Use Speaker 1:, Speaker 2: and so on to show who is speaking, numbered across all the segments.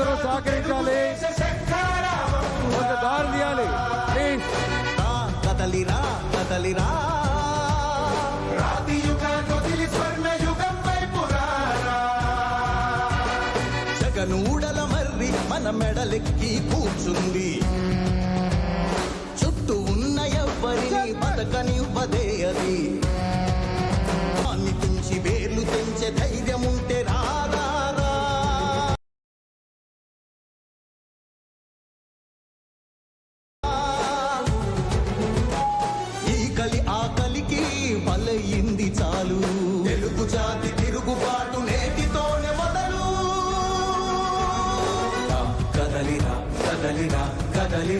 Speaker 1: అందరూ సహకరించాలి. కొంత దారి తీయాలి
Speaker 2: కదలిరా కదలిరా జగనూడల మర్రి మన మెడలెక్కి కూర్చుంది. చుట్టూ ఉన్న ఎవ్వరిని
Speaker 3: బతకని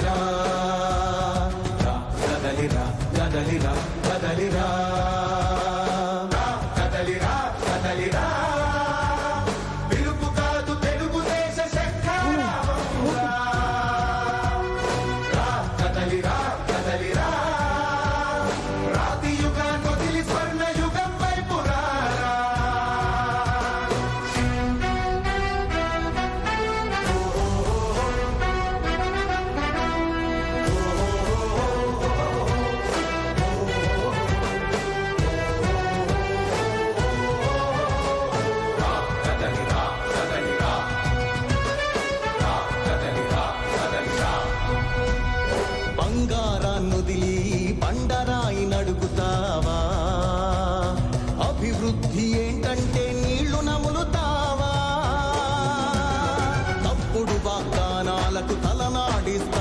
Speaker 3: राम గానాలకు తలనాడిస్తా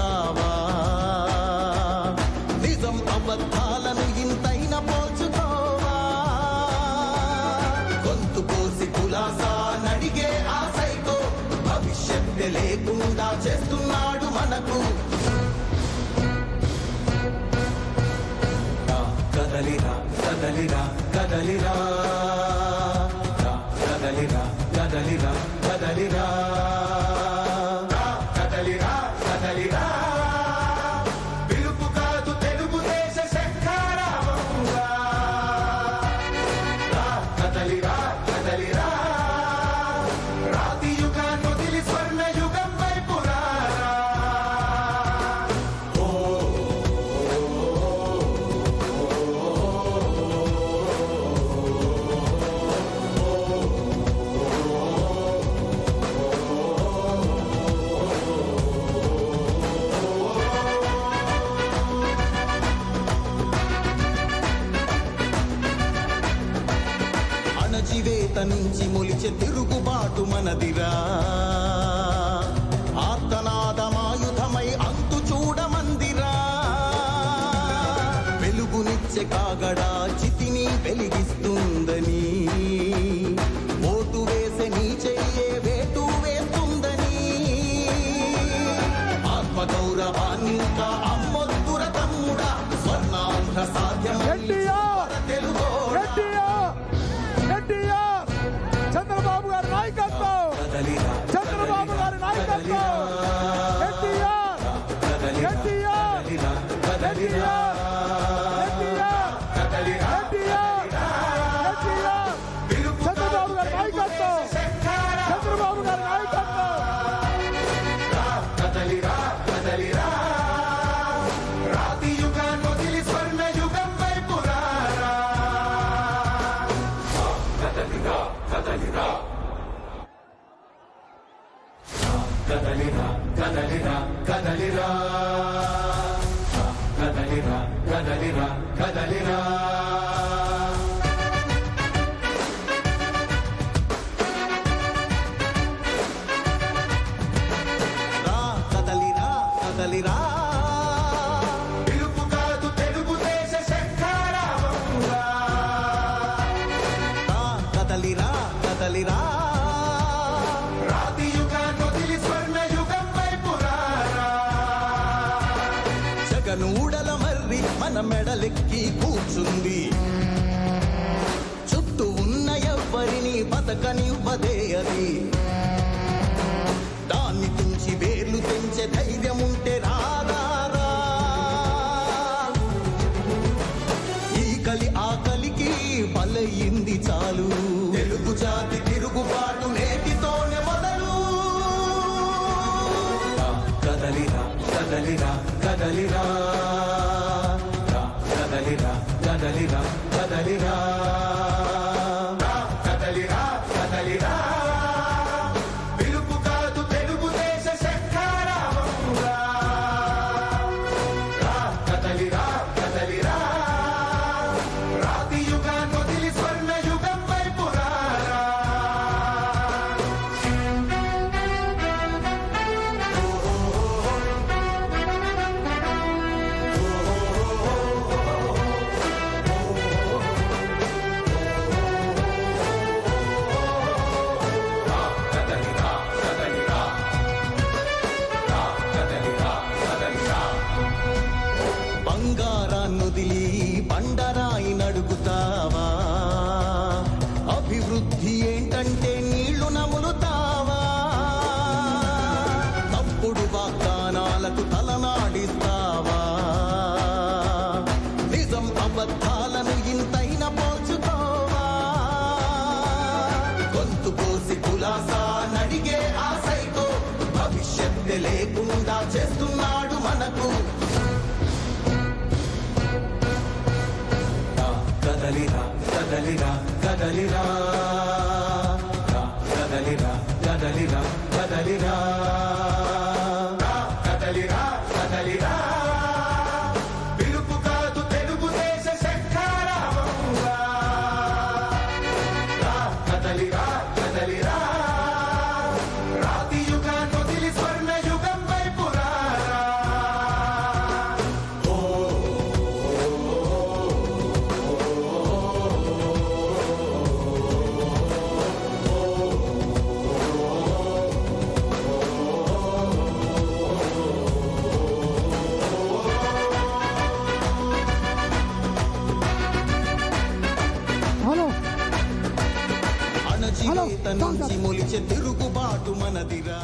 Speaker 2: జీవేత నుంచి మొలిచే తిరుగుబాటు మనదిరా.
Speaker 3: kadalira,
Speaker 2: kadalira, kadalira. తన మెడలెక్కి కూర్చుంది. చుట్టూ ఉన్న ఎవ్వరిని బతకనివ్వదే అది. దాన్ని తుంచి వేర్లు తెంచే ధైర్యం ఉంటే రాదా ఈ కలి ఆ కలికి బలయింది చాలు. తెలుగు జాతి తిరుగుబాటు నేటితోనే మొదలు.
Speaker 3: కదలిరా కదలిరా కదలిరా. బంగారాన్నొదిలి బండరాయి కదలిరా కదలిరా. మనదిరా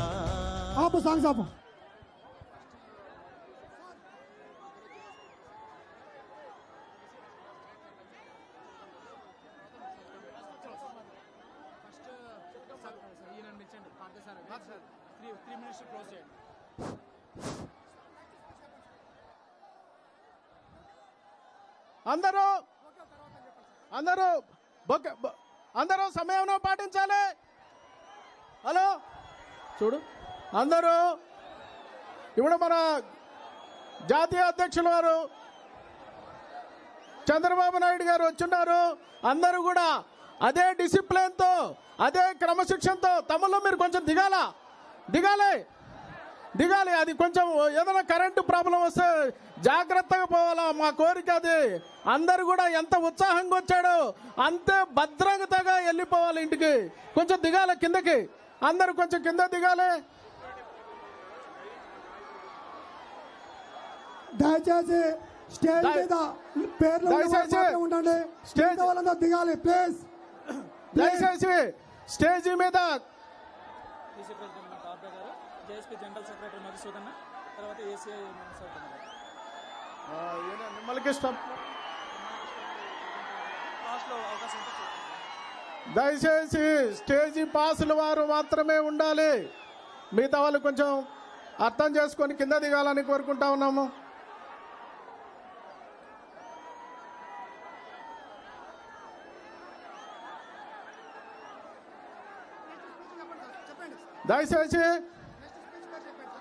Speaker 2: ఆపు సాంగ్స్ ఆపు. అందరూ అందరూ అందరూ సమయం పాటించాలి. హలో? చూడు. అందరూ ఇప్పుడు మన జాతీయ అధ్యక్షులు వారు చంద్రబాబు నాయుడు గారు వచ్చున్నారు. అందరూ కూడా అదే డిసిప్లిన్తో అదే క్రమశిక్షణతో తమలో మీరు కొంచెం దిగాల? దిగాలి. దిగాలి. అది కొంచెం ఏదైనా కరెంటు ప్రాబ్లం వస్తే జాగ్రత్తగా పోవాలా? మా కోరిక అది. అందరు కూడా ఎంత ఉత్సాహంగా వచ్చాడో అంతే భద్రతగా వెళ్ళిపోవాలి ఇంటికి. కొంచెం దిగాలి కిందకి. అందరూ కొంచెం కింద దిగాలి.
Speaker 4: దయచేసి స్టేజ్ మీద పేర్లు ఉండండి.
Speaker 2: స్టేజ్-
Speaker 4: వాళ్ళందరూ దిగాలి ప్లీజ్.
Speaker 2: దయచేసి స్టేజీ మీద
Speaker 5: జనరల్ సెక్రటరీ మధుసూదన్ తర్వాత ఏసీఐ మనసౌదన్ గారు
Speaker 2: నిమ్మలకి ఇష్టం.
Speaker 5: లాస్ట్లో అవకాశం.
Speaker 2: దయచేసి స్టేజీ పాసుల వారు మాత్రమే ఉండాలి. మిగతా వాళ్ళు కొంచెం అర్థం చేసుకొని కింద దిగాలని కోరుకుంటా ఉన్నాము. దయచేసి